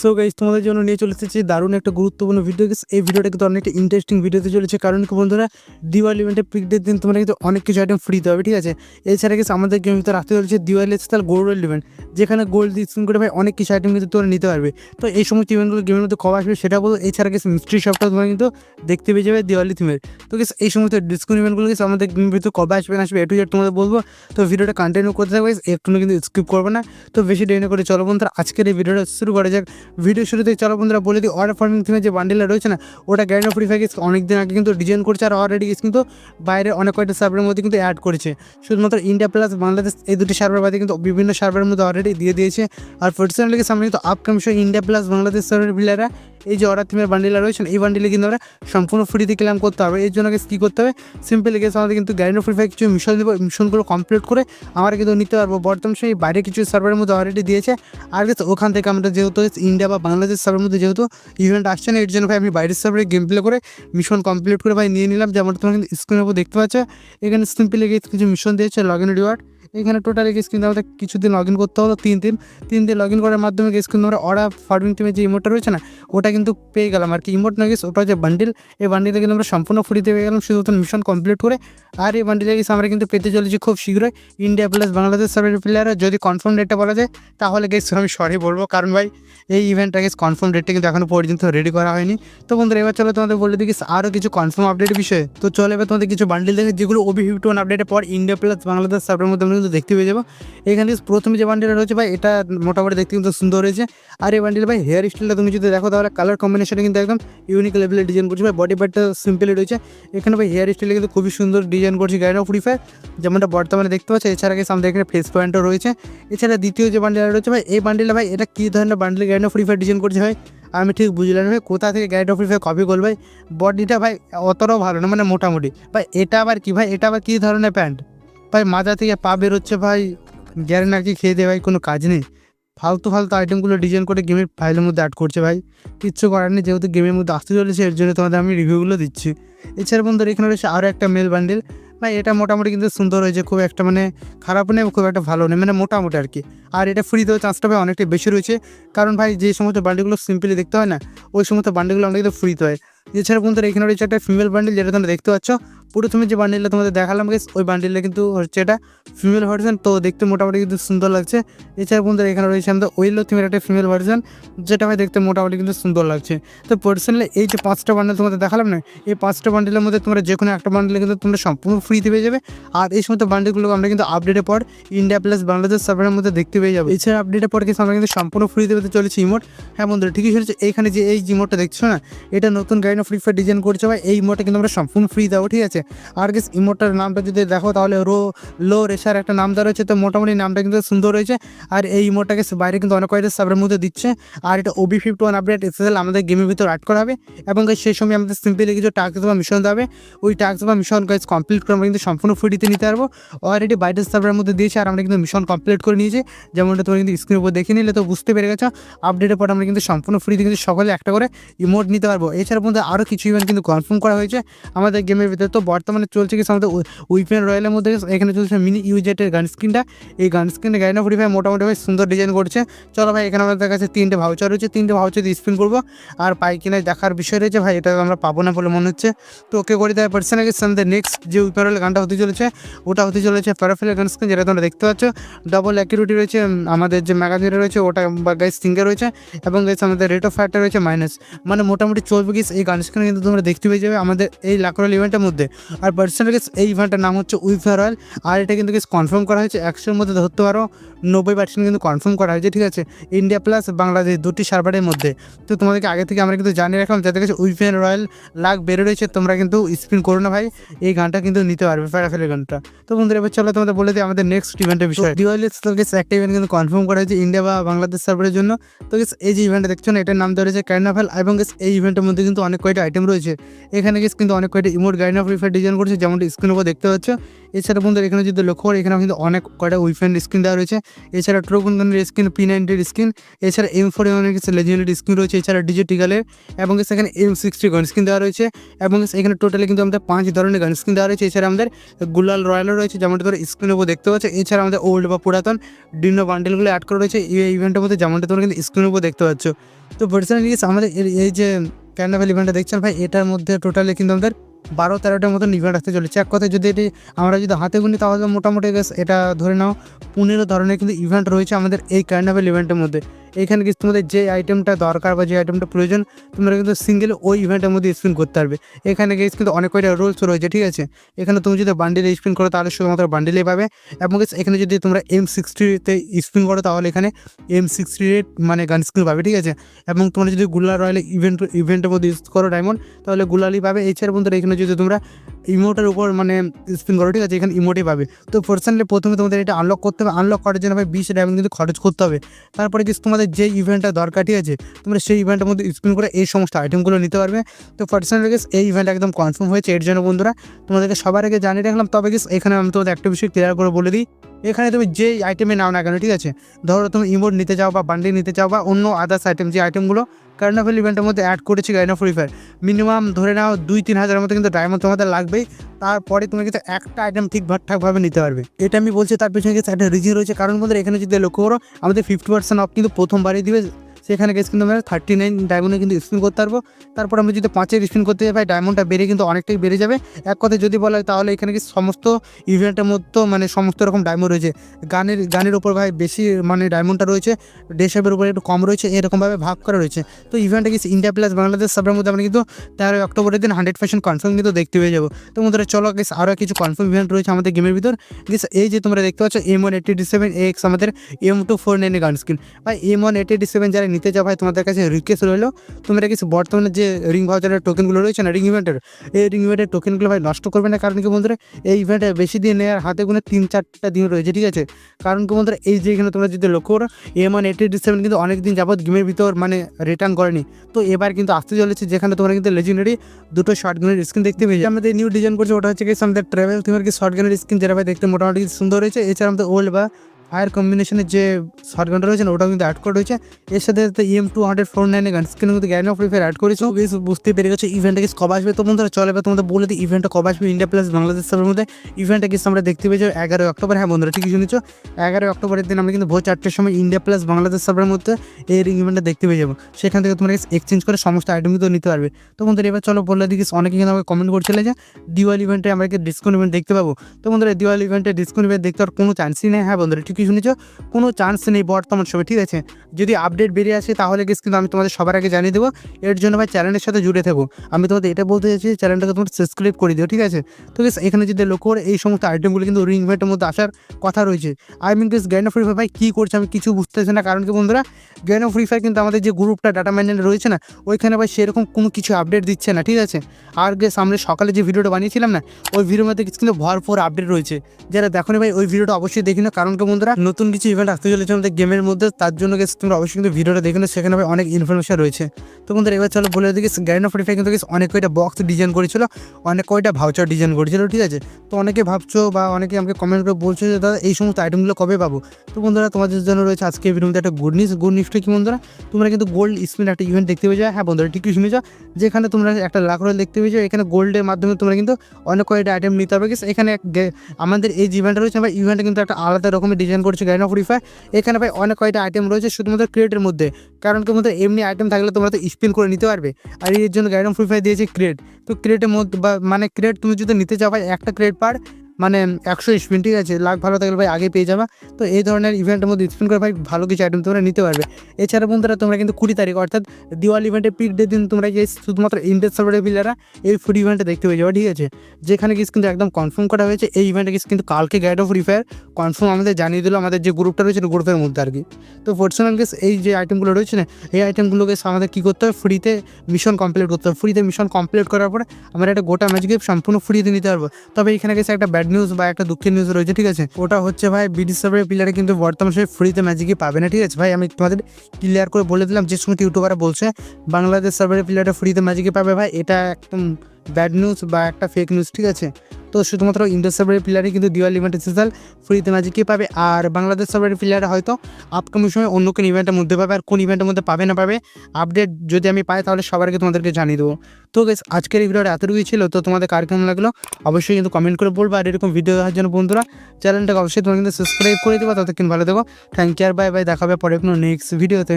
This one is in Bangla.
সো গাইজ তোমাদের জন্য নিয়ে চলে এসেছি দারুণ একটা গুরুত্বপূর্ণ ভিডিও গেস এই ভিডিওটা কিন্তু অনেকটা ইন্টারেস্টিং ভিডিওতে চলেছে। কারণ কি বন্ধুরা দিওয়ালি ইভেন্টের পিকডের দিন তোমরা কিন্তু অনেক কিছু আইটেম ফ্রিতে হবে, ঠিক আছে? এছাড়া গেছে আমাদের গেম ভিতরে রাখতে চলেছে দিওয়ালি স্টাইল গোল্ড ইভেন্ট যেখানে গোল্ড স্ক্রিন করে ভাই অনেক কিছু আইটেম কিন্তু তোমরা নিতে পারবে। তো এই সমস্ত ইভেন্টগুলো গেমের মধ্যে কবে আসবে সেটা বলো। এছাড়া গেছে মিস্ট্রি শপটা তোমরা কিন্তু দেখতে পেয়ে যাবে দিওয়ালি থিমের তো গেছে এই সমস্ত ডিসকাউন্ট ইভেন্টগুলো গেছে আমাদের গেমের ভিতরে কবে আসবে, না আসবে এটু জেড তোমাদের বলব। তো ভিডিওটা কন্টিনিউ করতে থাকবে একটু কিন্তু স্কিপ করবে না। তো বেশি দেরি করে চলো বন্ধুরা, আজকের এই ভিডিওটা শুরু করা যাক। ভিডিও শুরুতে চলো বন্ধুরা বলে দিই অর্ডার ফার্মিং থিমের যে বান্ডিলটা রয়েছে না, ওটা গ্যান্ড ফ্রি ফাইভ অনেক দিন আগে কিন্তু ডিজাইন করছে আর অলরেডি কিন্তু বাইরে অনেক কয়েকটা সার্ভারের মধ্যে কিন্তু অ্যাড করেছে। শুধুমাত্র ইন্ডিয়া প্লাস বাংলাদেশ এই দুটি সার্ভার বাদে কিন্তু বিভিন্ন সার্ভারের মধ্যে অলরেডি দিয়ে দিয়েছে। আর পার্সোনালি সামনে কিন্তু upcoming India plus Bangladesh server প্লেয়াররা এই যে অর্ডার থিমের বান্ডিলা রয়েছে এই বান্ডিলে কিন্তু আমরা সম্পূর্ণ ফ্রিতে ক্লেম করতে হবে। এর জন্য কী করতে হবে? সিম্পলি গেছে আমাদের কিন্তু গ্যান্ড ফ্রি ফাইভ কিছু মিশন দেবো মিশনগুলো কমপ্লিট করে আমরা কিন্তু নিতে পারব। বর্তমান সময় বাইরে কিছু সার্ভারের মধ্যে অলরেডি দিয়েছে। আর গেছে ওখান থেকে আমরা যেহেতু ইন্ডিয়া বা বাংলাদেশ সার্ভারের মধ্যে যেহেতু ইভেন্ট আসছে না, এর জন্য ভাই আমি বাইরের সার্ভারে গেম প্লে করে মিশন কমপ্লিট করে ভাই নিয়ে নিলাম। যেমন তোমরা কিন্তু স্ক্রিনের উপর দেখতে পাচ্ছ। এখানে সিম্পলি গিয়ে কিছু মিশন দিয়েছে লগ ইন রিওয়ার্ড এখানে টোটালি কিন্তু আমাদের কিছুদিন লগ ইন করতে হলো তিন দিন। তিন দিন লগ ইন করার মাধ্যমে কিন্তু আমরা অর্ডার ফার্মিং টিমের যে ইমোটটা রয়েছে না, ওটা কিন্তু পেয়ে গেলাম। আর কি ইমোট না গেস ওটা যে বান্ডিল এই বান্ডিলে কিন্তু আমরা সম্পূর্ণ ফ্রিতে পেয়ে গেলাম শুধু মিশন কমপ্লিট করে আর এই বান্ডিলে গেস আমরা কিন্তু পেতে চলেছি খুব শীঘ্রই। ইন্ডিয়া প্লাস বাংলাদেশ সার্ভারের প্লেয়াররা যদি কনফার্ম ডেটটা বলা যায়, তাহলে গেস আমি সরি বলব। কারণ ভাই, এই ইভেন্টটা গেস কনফার্ম ডেটটা কিন্তু এখনও পর্যন্ত রেডি করা হয়নি। তো বন্ধুরা, এবার চলো তোমাদের বলে দিই আরও কিছু কনফার্ম আপডেটের বিষয়ে। তো চলে এবার তোমাদের কিছু বান্ডিল দেখে, যেগুলো ওবি ফিফটি ওয়ান আপডেটের পর ইন্ডিয়া প্লাস বাংলাদেশ সার্ভারের মধ্যে আমরা কিন্তু দেখতে পেয়ে যাব। এখানে প্রথমে যে বান্ডিলটা রয়েছে ভাই, এটা মোটামুটি দেখতে কিন্তু সুন্দর হয়েছে। আর এই বান্ডিল ভাই হেয়ার স্টাইলটা তুমি যদি দেখো, তাহলে কালার কম্বিনেশনে কিন্তু একদম ইউনিক লেভেলের ডিজাইন করছে। ভাই বডি পার্টটা সিম্পলি রয়েছে। এখানে ভাই হেয়ার স্টাইলে কিন্তু খুবই সুন্দর ডিজাইন করছে গাইড অফ ফ্রি ফায়ার যেমনটা বর্তমানে দেখতে পাচ্ছি, এছাড়া গেছে আমাদের এখানে ফেস পয়েন্টও রয়েছে। এছাড়া দ্বিতীয় যে বান্ডিলটা রয়েছে ভাই, এই বান্ডিলটা ভাই, এটা কী ধরনের bundle of Free Fire design করছে ভাই? আমি ঠিক বুঝলাম ভাই, কোথা থেকে অফ ফ্রি ফায়ার কপি করবে ভাই? বডিটা ভাই অতটাও ভালো না মানে মোটামুটি। ভাই, এটা আবার কি ভাই, এটা আবার কী ধরনের প্যান্ট? ভাই মাজা থেকে পা বেরোচ্ছে ভাই গ্যারে নাকি খেয়ে দেয় ভাই, কোনো কাজ নেই। ফালতু ফালতু আইটেমগুলো ডিজাইন করে গেমের ফাইলের মধ্যে অ্যাড করছে ভাই। কিচ্ছু করার নেই, যেহেতু গেমের মধ্যে আসতে চলেছে, এর জন্য তোমাদের আমি রিভিউগুলো দিচ্ছি। এছাড়া বন্ধুরা, এখানে রয়েছে আরও একটা মেল বান্ডিল ভাই, এটা মোটামুটি কিন্তু সুন্দর হয়েছে, খুব একটা মানে খারাপ নেই, খুব একটা ভালো নেই মানে মোটামুটি আর কি। আর এটা ফ্রি দেওয়ার চান্সটা ভাই অনেকটাই বেশি রয়েছে, কারণ ভাই যে সমস্ত বান্ডিলগুলো সিম্পলি দেখতে হয় না, ওই সমস্ত বান্ডিলগুলো অনেক কিন্তু ফ্রিতে হয়। এছাড়া বন্ধুরা, এখানে রয়েছে একটা ফিমেল বান্ডিল যেটা তোমরা দেখতে পাচ্ছ প্রথমে যে বান্ডিলটা তোমাদের দেখালাম গেস ওই বান্ডিলটা কিন্তু হচ্ছে এটা ফিমেল ভার্সন তো দেখতে মোটামুটি কিন্তু সুন্দর লাগছে। এছাড়া বন্ধুরা, এখানে রয়েছে আমাদের ওয়েলো থিমের একটা ফিমেল ভার্সন যেটা ভাই দেখতে মোটামুটি কিন্তু সুন্দর লাগছে। তো পার্সোনালি এই যে পাঁচটা বান্ডেল তোমাদের দেখালাম না, এই পাঁচটা বান্ডেলের মধ্যে তোমরা যে কোনো একটা বান্ডেলে কিন্তু তোমরা সম্পূর্ণ ফ্রিতে পেয়ে যাবে। আর এই সমস্ত বান্ডেলগুলো আমরা কিন্তু আপডেটের পর ইন্ডিয়া প্লাস বাংলাদেশ সার্ভারের মধ্যে দেখতে পেয়ে যাব। এছাড়া আপডেটের পর কিন্তু আমরা কিন্তু সম্পূর্ণ ফ্রিতে পেতে চলেছি ইমোট হ্যাঁ বন্ধুরা, ঠিকই শুনেছে এইখানে যে এই ইমোটটা দেখছ না, এটা নতুন গাইড ফ্রি ফায়ার ডিজাইন করছে ভাই, এই ইমোটটা কিন্তু আমরা সম্পূর্ণ ফ্রি দেবো, ঠিক আছে? আর গেস ইমোটার নামটা যদি দেখো তাহলে রো, লো রেশার একটা নাম দেওয়া রয়েছে, তো মোটামুটি নামটা কিন্তু সুন্দর রয়েছে। আর এই ইমোটাকে বাইরে কিন্তু অনেক কয়েকটা সাবের মধ্যে দিচ্ছে। আর এটা OB fifty one update SSL আমাদের গেমের ভিতর অ্যাড করা হবে। এবং সেই সময় আমাদের সিম্পলি কিছু টাস্ক বা মিশন দেবে ওই টাস্ক বা মিশন গাইজ কমপ্লিট করে আমরা কিন্তু সম্পূর্ণ ফ্রিতে নিতে পারব। অলরেডি বাইরের সার্ভারের মধ্যে দিয়েছে আর আমরা কিন্তু মিশন কমপ্লিট করে নিয়েছি। যেমনটা তোমরা কিন্তু স্ক্রিনের উপর দেখে নিলে তো বুঝতে পেরে গেছো। আপডেটের পর আমরা কিন্তু সম্পূর্ণ ফ্রিতে কিন্তু সকলে একটা করে ইমোট নিতে পারব। এছাড়া মধ্যে আরও কিছু ইভেন্ট কিন্তু কনফার্ম করা হয়েছে আমাদের গেমের ভিতরে। তো বর্তমানে চলছে কি আমাদের উইপেন রয়্যালের মধ্যে এখানে চলছে মিনি ইউজেটের গান স্ক্রিনটা এই গান স্ক্রিনে গাইনা ফ্রি ফাইভ মোটামুটি ভাই সুন্দর ডিজাইন করছে। চলো ভাই, এখানে আমাদের কাছে তিনটে ভাউচার রয়েছে। তিনটে ভাউচার দিয়ে স্পিন করব। আর পাই কিনা দেখার বিষয় রয়েছে ভাই, এটা আমরা পাবো না বলে মনে হচ্ছে। তো ওকে করে দেওয়ার পার্সেন্ট গেছে আমাদের নেক্সট যে উইপেন রয়্যাল গানটা হতে চলেছে, ওটা হতে চলেছে প্যারাফেলের গান স্ক্রিন যেটা তোমরা দেখতে পাচ্ছ। ডবল অ্যাকিউরিটি রয়েছে আমাদের যে ম্যাগাজিনে রয়েছে, ওটা গাইস সিঙ্গার রয়েছে। এবং গাইস আমাদের রেট অফ ফায়ারটা রয়েছে মাইনাস মানে মোটামুটি চলবে গেস এই গান স্ক্রিনে কিন্তু তোমরা দেখতে পেয়ে যাবে আমাদের এই লাকড়াল ইভেন্টের মধ্যে। আর পার্সোনাল গেস এই ইভেন্টের নাম হচ্ছে উইফার রয়্যাল আর এটা কিন্তু গেস কনফার্ম করা হয়েছে একশোর মধ্যে ধরতে পারো নব্বই পার্সেন্ট কিন্তু কনফার্ম করা হয়েছে ঠিক আছে? ইন্ডিয়া প্লাস বাংলাদেশ দুটি সার্ভারের মধ্যে। তো তোমাদেরকে আগে থেকে আমরা কিন্তু জানিয়ে রাখলাম যাদের কাছে উইফেন রয়্যাল লাখ বেরো রয়েছে তোমরা কিন্তু স্পিন করো না ভাই এই গানটা কিন্তু নিতে পারবে প্যারাফেলের গানটা। তো বন্ধুরা এবার চলো তোমাদের বলে দিই আমাদের নেক্সট ইভেন্টের বিষয়। গেছে একটা ইভেন্ট কিন্তু কনফার্ম করা হয়েছে ইন্ডিয়া বা বাংলাদেশ সার্ভারের জন্য। তো গেস এই যে ইভেন্টটা দেখছ না এটার নাম দেওয়া রয়েছে ক্যারনাফেল এবং গেস এই ইভেন্টের মধ্যে কিন্তু অনেক কয়টা আইটেম রয়েছে। এখানে গেস কিন্তু অনেক কয়টা ইমোট গাইনা ফ্রি ফ্রিফায়ার ডিজাইন করেছে, যেমনটা স্ক্রিনের উপর দেখতে পাচ্ছ। এছাড়া বন্ধুরা, এখানে যদি লক্ষ্য করি, এখানে কিন্তু অনেক কয়টা উইফেন স্ক্রিন দেওয়া রয়েছে। এছাড়া ট্রোবন্ধনের স্ক্রিন পি নাইনটির স্ক্রিন এছাড়া এম ফোর এমনের কিছু লেজেন্ডারি স্ক্রিন রয়েছে, এছাড়া ডিজিটিক্যালের এবং সেখানে এম সিক্সটি গান স্ক্রিন দেওয়া রয়েছে, এবং এখানে টোটালি কিন্তু আমাদের পাঁচ ধরনের গান স্ক্রিন দেওয়া রয়েছে। এছাড়া আমাদের গুলাল রয়্যালও রয়েছে, যেমনটা তোমরা স্ক্রিনের উপর দেখতে পাচ্ছ। এছাড়া আমাদের ওল্ড বা পুরাতন ডিনো বান্ডেলগুলো অ্যাড করা রয়েছে। এই ইভেন্টের মধ্যে যেমনটা তোমরা কিন্তু স্ক্রিনের উপর দেখতে পাচ্ছ। তো পার্সোনালি আমাদের এই যে ক্যান্ডাভেল ইভেন্টটা দেখছেন ভাই, এটার মধ্যে টোটালি কিন্তু আমাদের বারো তেরোটার মতন ইভেন্ট আসতে চলেছে। এক কথায় যদি এটি আমরা যদি হাতে গুনি, তাহলে মোটামুটি এটা ধরে নাও, পনেরো ধরনের কিন্তু ইভেন্ট রয়েছে আমাদের এই কার্নাভেল ইভেন্টের মধ্যে। এইখানে কিন্তু তোমাদের যে আইটেমটা দরকার বা যে আইটেমটা প্রয়োজন, তোমরা কিন্তু সিঙ্গেল ওই ইভেন্টের মধ্যে স্পিন করতে পারবে। এখানে গেস কিন্তু অনেক কয়টা রোলস রয়েছে, ঠিক আছে? এখানে তুমি যদি বান্ডিলে স্পিন করো, তাহলে শুধুমাত্র বান্ডিলেই পাবে। এবং এখানে যদি তোমরা এম সিক্সটিতে স্পিন করো, তাহলে এখানে এম সিক্সটি মানে গান স্কিন পাবে, ঠিক আছে? এবং তোমরা যদি গুলা রয়্যাল ইভেন্ট ইভেন্টের মধ্যে ইউজ করো ডায়মন্ড তাহলে গুলালি পাবে। এছাড়া বন্ধুরা, এখানে যদি তোমরা ইমোটের উপর মানে স্পিন করো, ঠিক আছে? এখানে ইমোটই পাবে। তো পার্সোনালি প্রথমে তোমাদের এটা আনলক করতে হবে। আনলক করার জন্য ভাই বিশ ডায়মন্ড কিন্তু খরচ করতে হবে। তারপরে কি তোমাদের যে ইভেন্টটা দরকার, ঠিক আছে? তোমরা সেই ইভেন্টের মধ্যে স্পিন করে এই সমস্ত আইটেমগুলো নিতে পারবে। তো পার্সোনালি গেস এই ইভেন্ট একদম কনফার্ম হয়েছে। এর জন্য বন্ধুরা, তোমাদেরকে সবার আগে জানিয়ে রাখলাম, তবে গেস এখানে আমি তোমাদের একটা বিষয় ক্লিয়ার করে বলে দিই। এখানে তুমি যে আইটেমে নাও না কেন, ঠিক আছে? ধরো তুমি ইমোট নিতে চাও বা বান্ডিল নিতে চাও বা অন্য আদার্স আইটেম যে আইটেমগুলো কার্নাফেল ইভেন্টের মধ্যে অ্যাড করেছি গাইনা ফ্রি ফায়ার মিনিমাম ধরে নাও দুই তিন হাজারের মতো কিন্তু ডায়মন্ড তোমাদের লাগবেই। তারপরে তুমি কিন্তু একটা আইটেম ঠিক ঠিকঠাকভাবে নিতে পারবে। এটা আমি বলছি তার পিছনে কিন্তু একটা রিজিন রয়েছে। কারণ বন্ধুরা, এখানে যদি লক্ষ্য করো, আমাদের ফিফটি পার্সেন্ট অফ কিন্তু প্রথমবারই দিবে। সেখানে গেছে কিন্তু আমরা থার্টি নাইন ডায়মন্ডে কিন্তু স্পিন করতে পারব। তারপর আমরা যদি পাঁচের স্পিন করতে যাই ডায়মন্ডটা বেড়ে কিন্তু অনেকটাই বেড়ে যাবে। এক কথায় যদি বলা হয়, তাহলে এখানে কি সমস্ত ইভেন্টের মধ্যে মানে সমস্ত রকম ডায়মন্ড রয়েছে। গানের গানের উপর ভাই বেশি মানে ডায়মন্ডটা রয়েছে ডেসেপের উপরে একটু কম রয়েছে, এরকমভাবে ভাগ করা রয়েছে। তো ইভেন্টটা কি ইন্ডিয়া প্লাস বাংলাদেশ সবের মধ্যে আমরা কিন্তু তেরোই অক্টোবরের দিন হান্ড্রেড পার্সেন্ট কনফার্ম কিন্তু দেখতে পেয়ে যাব। তো বন্ধুরা, চলো গেস আরও কিছু কনফার্ম ইভেন্ট রয়েছে আমাদের গেমের ভিতর। গেস এই যে তোমরা দেখতে পাচ্ছ M one eighty seven X আমাদের এম টু ফোর নাইনের গান স্ক্রিন ভাই এম ওয়ান এইটি সেভেন যারা নিতে চাও ভাই, তোমাদের কাছে রিকোয়েস্ট রইল। তোমরা কিছু বর্তমানে যে রিং ভাউচারের টোকেনগুলো রয়েছে না রিং ইভেন্টের এই রিং ইভেন্টের টোকেনগুলো ভাই নষ্ট করবে না, কারণ কি বন্ধুরা, এই ইভেন্টে বেশি দিন নেওয়ার হাতে গুনে তিন চারটা দিন রয়েছে, ঠিক আছে? কারণ কি বন্ধুরা, এই যে এখানে তোমরা যদি লক্ষ্য করো এম ওয়ান এইটি সেভেন কিন্তু অনেক দিন যাবত গেমের ভিতর মানে রিটার্ন করেনি। তো এবার কিন্তু আসতে চলেছে, যেখানে তোমরা কিন্তু লেজেন্ডারি দুটো শর্ট গানের স্ক্রিন দেখতে পেয়েছি আমাদের নিউ ডিজাইন করছে, ওটা হচ্ছে কি আমাদের ট্রাভেল থিমের কি শর্ট গানের স্ক্রিন যেটা ভাই দেখতে মোটামুটি সুন্দর হয়েছে, এছাড়া আমাদের ওল্ড বা ফায়ার কম্বিনেশনের যে শর্ট গানটা রয়েছে না, ওটাও কিন্তু অ্যাড করা রয়েছে। এর সাথে ইএম টু হান্ড্রেড ফোর নাইনে গান স্ক্রিনে কিন্তু গ্যান অফ ফ্রি অ্যাড করেছে। বেশ বুঝতে পেরে গেছে ইভেন্টটা কি কবে আসবে? তো বন্ধুরা, চলে, এবার তোমাদের বলে দিই ইভেন্টটা কবে আসবে? ইন্ডিয়া প্লাস বাংলাদেশ সবের মধ্যে। ইভেন্টটা কিছু আমরা দেখতে পেয়েছি এগারোই অক্টোবর। হ্যাঁ বন্ধুরা, ঠিকই শুনেছ। এগারোই অক্টোবরের দিন আমরা কিন্তু ভোর চারটের সময় ইন্ডিয়া প্লাস বাংলাদেশ সবের মধ্যে এই ইভেন্টটা দেখতে পেয়ে যাব। সেখান থেকে তোমরা এক্সচেঞ্জ করে সমস্ত আইটেম কিন্তু নিতে পারবে। তো বন্ধুরা, এবার চলো বলে দিই অনেকে কিন্তু আমাকে কমেন্ট করছিলে যে দিওয়ালি ইভেন্টে আমরা কি ডিসকাউন্ট ইভেন্ট দেখতে পাবো? তো বন্ধুরা দিওয়ালি ইভেন্টে ডিসকাউন্ট ইভেন্ট দেখতে আর কোনো চান্সই নেই। হ্যাঁ বন্ধুরা ঠিকই শুনেছ? কোনো চান্স নেই বর্তমান সময় ঠিক আছে? যদি আপডেট বেরিয়ে আসে, তাহলে গেস কিন্তু আমি তোমাদের সবার আগে জানিয়ে দেবো। এর জন্য ভাই চ্যানেলের সাথে জুড়ে থাকো। আমি তোমাদের এটা বলতে চাইছি চ্যানেলটাকে তোমরা সাবস্ক্রাইব করে দিও, ঠিক আছে? তো গেস এখানে যদি লক্ষ্য করে, এই সমস্ত আইটেমগুলো কিন্তু রিং ইভেন্টের মধ্যে আসার কথা রয়েছে। আই মিন গেস গ্যান অফ ফ্রি ফায়ার ভাই কী করছে আমি কিছু বুঝতে বুঝতেছি না। কারণ কি বন্ধুরা গ্যান অফ ফ্রি ফায়ার কিন্তু আমাদের যে গ্রুপটা ডাটা ম্যানেজার রয়েছে না, ওইখানে ভাই সেরকম কোনো কিছু আপডেট দিচ্ছে না, ঠিক আছে? আর গেস আমরা সকালে যে ভিডিওটা বানিয়েছিলাম না, ওই ভিডিওর মধ্যে কিন্তু ভরপুর আপডেট রয়েছে। যারা দেখো ভাই, ওই ভিডিওটা অবশ্যই দেখি না কারণ কি বন্ধুরা নতুন কিছু ইভেন্ট আসতে চলেছে আমাদের গেমের মধ্যে, তার জন্য গেছে তোমরা অবশ্যই কিন্তু ভিডিওটা দেখে সেখানে অনেক ইনফরমেশন রয়েছে। তো বন্ধুরা, এবার চলো বলে দিকে গ্যারেন অফ ফ্রি কিন্তু অনেক কয়টা বক্স ডিজাইন করেছিল, অনেক কয়টা ভাউচার ডিজাইন করেছিল, ঠিক আছে? তো অনেকে ভাবছ বা অনেকে আমাকে কমেন্ট করে বলছো যে, দাদা, এই সমস্ত আইটেমগুলো কবে পাবো? তো বন্ধুরা, তোমাদের জন্য রয়েছে আজকে ভিডিওতে একটা গুড নিউজ গুড নিউজটা কি বন্ধুরা? তোমরা কিন্তু গোল্ড স্পিন একটা ইভেন্ট দেখতে পেয়েছ হ্যাঁ বন্ধুরা ঠিকই শুনেছ? যেখানে তোমরা একটা লাখ রয়েল দেখতে পেয়েছ এখানে গোল্ডের মাধ্যমে তোমরা কিন্তু অনেক কয়টা আইটেম নিতে হবে। এখানে আমাদের এই ইভেন্টটা রয়েছে ভাই ইভেন্টটা কিন্তু একটা আলাদা রকমের ডিজাইন করেছে গাইনো ফ্রি ফায়ার এখানে ভাই অনেক কয়টা আইটেম রয়েছে শুধুমাত্র ক্রিয়েটের মধ্যে। কারণ কি মধ্যে এমনি আইটেম থাকলে তোমরা তো স্পিন করে নিতে পারবে। আর এর জন্য গাইনো ফ্রি ফায়ার দিয়েছে ক্রিয়েট তো ক্রিয়েটের মধ্যে বা মানে ক্রিয়েট তুমি যদি নিতে চাও ভাই, একটা ক্রিয়েট পার মানে একশো স্পিন ঠিক আছে, লাখ ভালো থাকলে ভাই আগে পেয়ে যাবা। তো এই ধরনের ইভেন্টের মধ্যে স্পিন করে ভাই ভালো কিছু আইটেম তোমরা নিতে পারবে। এছাড়া বন্ধুরা, তোমরা কিন্তু কুড়ি তারিখ, অর্থাৎ দিওয়ালি ইভেন্টের পিক ডে দিন তোমরা যে শুধুমাত্র ইন্ডিয়ান সার্ভারের এই ফুড ইভেন্টে দেখতে পেয়ে যাবে, ঠিক আছে? যেখানে কিছু কিন্তু একদম কনফার্ম করা হয়েছে, এই ইভেন্টে কিছু কিন্তু কালকে guide of Free Fire confirm আমাদের জানিয়ে দিল আমাদের যে গ্রুপটা রয়েছে গ্রুপের মধ্যে আর কি। তো পার্সোনাল গেস এই যে আইটেমগুলো রয়েছে না, এই আইটেমগুলোকে আমাদের কী করতে হবে? ফ্রিতে মিশন কমপ্লিট করতে হবে। ফ্রিতে মিশন কমপ্লিট করার পরে আমরা একটা গোটা ম্যাচ গিয়ে সম্পূর্ণ ফ্রিতে নিতে পারব। তবে এখানে গেছে একটা ব্যাড নিউজ বা একটা দুঃখের নিউজ রয়েছে, ঠিক আছে? ওটা হচ্ছে ভাই বিডি সার্ভারের প্লেয়ারে কিন্তু বর্তমান সময় ফ্রিতে ম্যাজিকই পাবে না, ঠিক আছে? ভাই, আমি তোমাদের ক্লিয়ার করে বলে দিলাম, যে সময় ইউটিউবাররা বলছে, বাংলাদেশ সার্ভারের প্লেয়ারটা ফ্রিতে ম্যাজিকই পাবে ভাই, এটা একদম ব্যাড নিউজ বা একটা ফেক নিউজ ঠিক আছে? তো শুধুমাত্র ইন্ডিয়া সার্ভারের প্লেয়ারই কিন্তু দিওয়ালি ইভেন্টের স্পেশাল ফ্রিতে ম্যাজিকই পাবে। আর বাংলাদেশ সার্ভারের প্লেয়ার হয়তো আপকামিং সময় অন্য কোনো ইভেন্টের মধ্যে পাবে আর কোন ইভেন্টের মধ্যে পাবে না পাবে। আপডেট যদি আমি পাই তাহলে সবার আগে তোমাদেরকে জানিয়ে দেবো। তো গেস আজকের এই ভিডিওটা এতটুকুই ছিল। তো তোমাদের কার কেমন লাগল অবশ্যই কিন্তু কমেন্ট করে বলব। আর এরকম ভিডিও দেখার জন্য বন্ধুরা চ্যানেলটাকে অবশ্যই তোমরা কিন্তু সাবস্ক্রাইব করে দেবো। ততক্ষণ ভালো দেখো থ্যাংক ইউ আর বাই বাই দেখাবে পরে কোনো নেক্সট ভিডিওতে